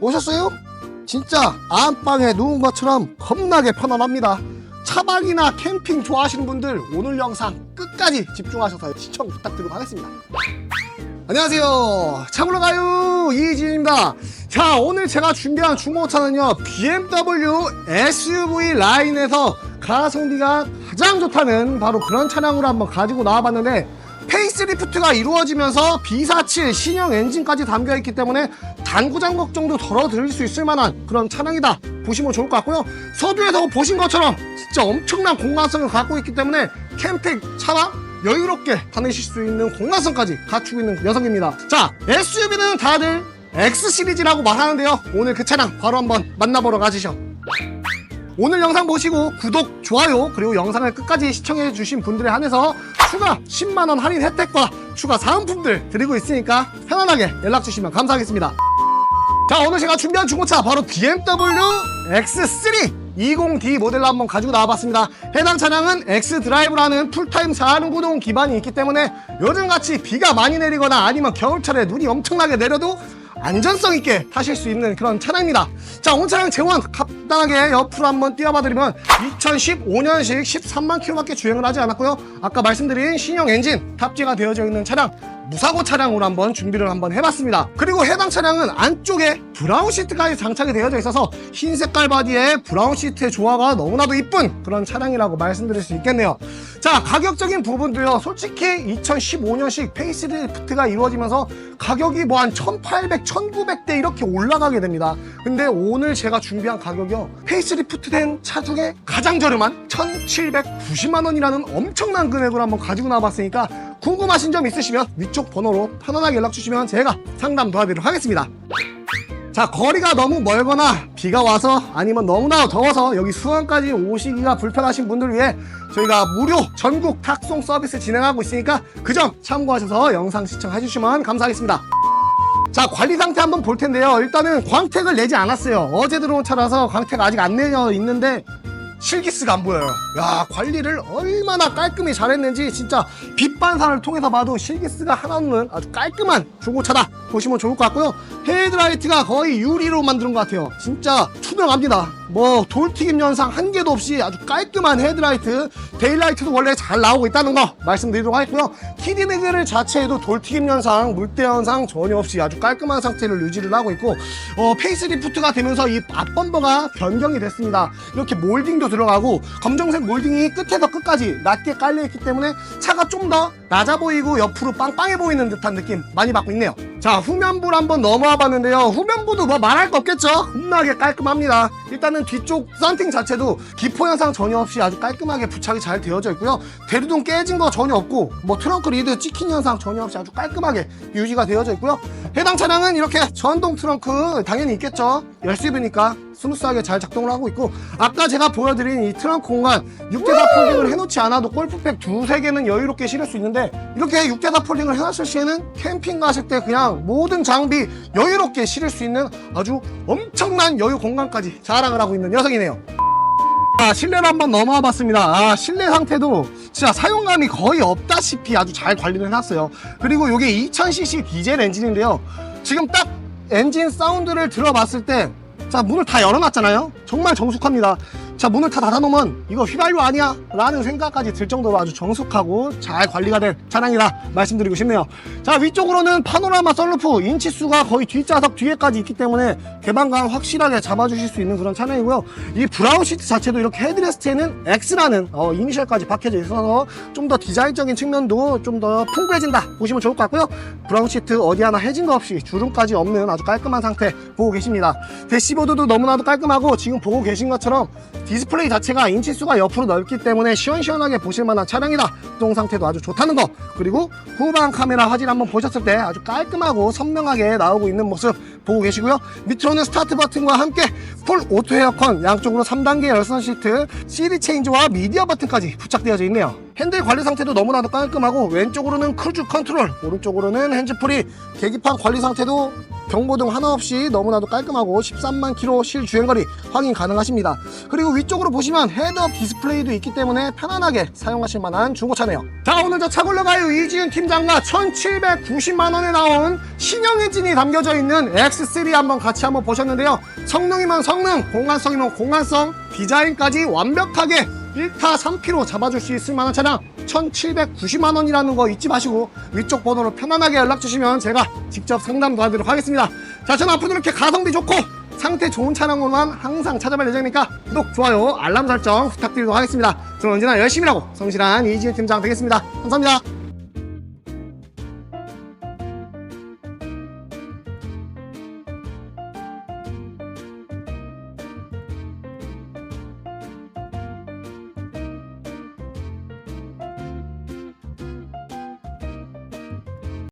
오셨어요? 진짜 안방에 누운 것처럼 겁나게 편안합니다. 차박이나 캠핑 좋아하시는 분들 오늘 영상 끝까지 집중하셔서 시청 부탁드리도록 하겠습니다. 안녕하세요. 차물러 가요 이지입니다. 자 오늘 제가 준비한 중고차는요 BMW SUV 라인에서 가성비가 가장 좋다는 바로 그런 차량으로 한번 가지고 나와봤는데 페이스리프트가 이루어지면서 B47 신형 엔진까지 담겨있기 때문에 단구장 걱정도 덜어드릴 수 있을 만한 그런 차량이다. 보시면 좋을 것 같고요. 서두에서 보신 것처럼 진짜 엄청난 공간성을 갖고 있기 때문에 캠핑 차박 여유롭게 다니실 수 있는 공간성까지 갖추고 있는 녀석입니다. 자 SUV는 다들 X 시리즈라고 말하는데요. 오늘 그 차량 바로 한번 만나보러 가시죠 오늘 영상 보시고 구독, 좋아요 그리고 영상을 끝까지 시청해 주신 분들에 한해서 추가 10만원 할인 혜택과 추가 사은품들 드리고 있으니까 편안하게 연락 주시면 감사하겠습니다. 자 오늘 제가 준비한 중고차 바로 BMW X3 20D 모델로 한번 가지고 나와봤습니다. 해당 차량은 X드라이브라는 풀타임 4륜 구동 기반이 있기 때문에 요즘같이 비가 많이 내리거나 아니면 겨울철에 눈이 엄청나게 내려도 안전성 있게 타실 수 있는 그런 차량입니다. 자 오늘 차량 재원 간단하게 옆으로 한번 띄워봐드리면 2015년식 13만 킬로밖에 주행을 하지 않았고요. 아까 말씀드린 신형 엔진 탑재가 되어져 있는 차량 무사고 차량으로 한번 준비를 한번 해봤습니다. 그리고 해당 차량은 안쪽에 브라운 시트까지 장착이 되어져 있어서 흰 색깔 바디에 브라운 시트의 조화가 너무나도 이쁜 그런 차량이라고 말씀드릴 수 있겠네요. 자 가격적인 부분도요. 솔직히 2015년식 페이스리프트가 이루어지면서 가격이 뭐 한 1800, 1900대 이렇게 올라가게 됩니다. 근데 오늘 제가 준비한 가격이요. 페이스리프트 된 차 중에 가장 저렴한 1790만원이라는 엄청난 금액으로 한번 가지고 나와봤으니까 궁금하신 점 있으시면 위쪽 번호로 편안하게 연락 주시면 제가 상담 도와드리도록 하겠습니다. 자 거리가 너무 멀거나 비가 와서 아니면 너무나 더워서 여기 수원까지 오시기가 불편하신 분들 위해 저희가 무료 전국 탁송 서비스 진행하고 있으니까 그 점 참고하셔서 영상 시청해 주시면 감사하겠습니다. 자 관리 상태 한번 볼 텐데요. 일단은 광택을 내지 않았어요. 어제 들어온 차라서 광택 아직 안 내려 있는데 실기스가 안 보여요. 야 관리를 얼마나 깔끔히 잘했는지 진짜 빛 반사를 통해서 봐도 실기스가 하나 없는 아주 깔끔한 중고차다. 보시면 좋을 것 같고요. 헤드라이트가 거의 유리로 만드는 것 같아요. 진짜 투명합니다 뭐 돌튀김 현상 한 개도 없이 아주 깔끔한 헤드라이트 데일라이트도 원래 잘 나오고 있다는 거 말씀드리도록 하겠고요. 키드레그를 자체에도 돌튀김 현상 물때 현상 전혀 없이 아주 깔끔한 상태를 유지를 하고 있고 어, 페이스리프트가 되면서 이 앞범버가 변경이 됐습니다. 이렇게 몰딩도 들어가고 검정색 몰딩이 끝에서 끝까지 낮게 깔려 있기 때문에 차가 좀 더 낮아 보이고 옆으로 빵빵해 보이는 듯한 느낌 많이 받고 있네요. 자 후면부를 한번 넘어와 봤는데요. 후면부도 뭐 말할 거 없겠죠? 겁나게 깔끔합니다. 일단은 뒤쪽 썬팅 자체도 기포 현상 전혀 없이 아주 깔끔하게 부착이 잘 되어져 있고요. 대류동 깨진 거 전혀 없고 뭐 트렁크 리드 찍힌 현상 전혀 없이 아주 깔끔하게 유지가 되어져 있고요 해당 차량은 이렇게 전동 트렁크 당연히 있겠죠. 열수입이니까 스무스하게 잘 작동을 하고 있고 아까 제가 보여드린 이 트렁크 공간 6대4 폴딩을 해놓지 않아도 골프팩 두세 개는 여유롭게 실을 수 있는데 이렇게 6대4 폴딩을 해놨을 시에는 캠핑 가실 때 그냥 모든 장비 여유롭게 실을 수 있는 아주 엄청난 여유 공간까지 자랑을 하고 있는 녀석이네요 자, 실내로 한번 넘어와 봤습니다. 아, 실내 상태도 진짜 사용감이 거의 없다시피 아주 잘 관리를 해놨어요. 그리고 이게 2000cc 디젤 엔진인데요. 지금 딱 엔진 사운드를 들어봤을 때, 자, 문을 다 열어놨잖아요. 정말 정숙합니다. 자, 문을 다 닫아놓으면 이거 휘발유 아니야? 라는 생각까지 들 정도로 아주 정숙하고 잘 관리가 된 차량이라 말씀드리고 싶네요. 자, 위쪽으로는 파노라마 썰루프 인치수가 거의 뒷좌석 뒤에까지 있기 때문에 개방감 확실하게 잡아주실 수 있는 그런 차량이고요. 이 브라운 시트 자체도 이렇게 헤드레스트에는 X라는 어, 이니셜까지 박혀져 있어서 좀 더 디자인적인 측면도 좀 더 풍부해진다 보시면 좋을 것 같고요. 브라운 시트 어디 하나 해진 거 없이 주름까지 없는 아주 깔끔한 상태 보고 계십니다. 대시보드도 너무나도 깔끔하고 지금 보고 계신 것처럼 디스플레이 자체가 인치수가 옆으로 넓기 때문에 시원시원하게 보실 만한 차량이다. 동 상태도 아주 좋다는 거. 그리고 후방 카메라 화질 한번 보셨을 때 아주 깔끔하고 선명하게 나오고 있는 모습 보고 계시고요. 밑으로는 스타트 버튼과 함께 풀 오토 에어컨 양쪽으로 3단계 열선 시트, CD 체인지와 미디어 버튼까지 부착되어져 있네요. 핸들 관리 상태도 너무나도 깔끔하고 왼쪽으로는 크루즈 컨트롤 오른쪽으로는 핸즈프리 계기판 관리 상태도 경보등 하나 없이 너무나도 깔끔하고 13만 킬로 실주행거리 확인 가능하십니다. 그리고 위쪽으로 보시면 헤드업 디스플레이도 있기 때문에 편안하게 사용하실 만한 중고차네요. 자 오늘 저 차 골러가요. 이지은 팀장과 1790만원에 나온 신형 엔진이 담겨져 있는 X3 한번 같이 한번 보셨는데요. 성능이면 성능 공간성이면 공간성 디자인까지 완벽하게 1타 3피로 잡아줄 수 있을 만한 차량 1790만원이라는 거 잊지 마시고 위쪽 번호로 편안하게 연락 주시면 제가 직접 상담 도와드리도록 하겠습니다. 자 저는 앞으로 이렇게 가성비 좋고 상태 좋은 차량으로만 항상 찾아뵐 예정이니까 구독, 좋아요, 알람 설정 부탁드리도록 하겠습니다. 저는 언제나 열심히 하고 성실한 이지은 팀장 되겠습니다. 감사합니다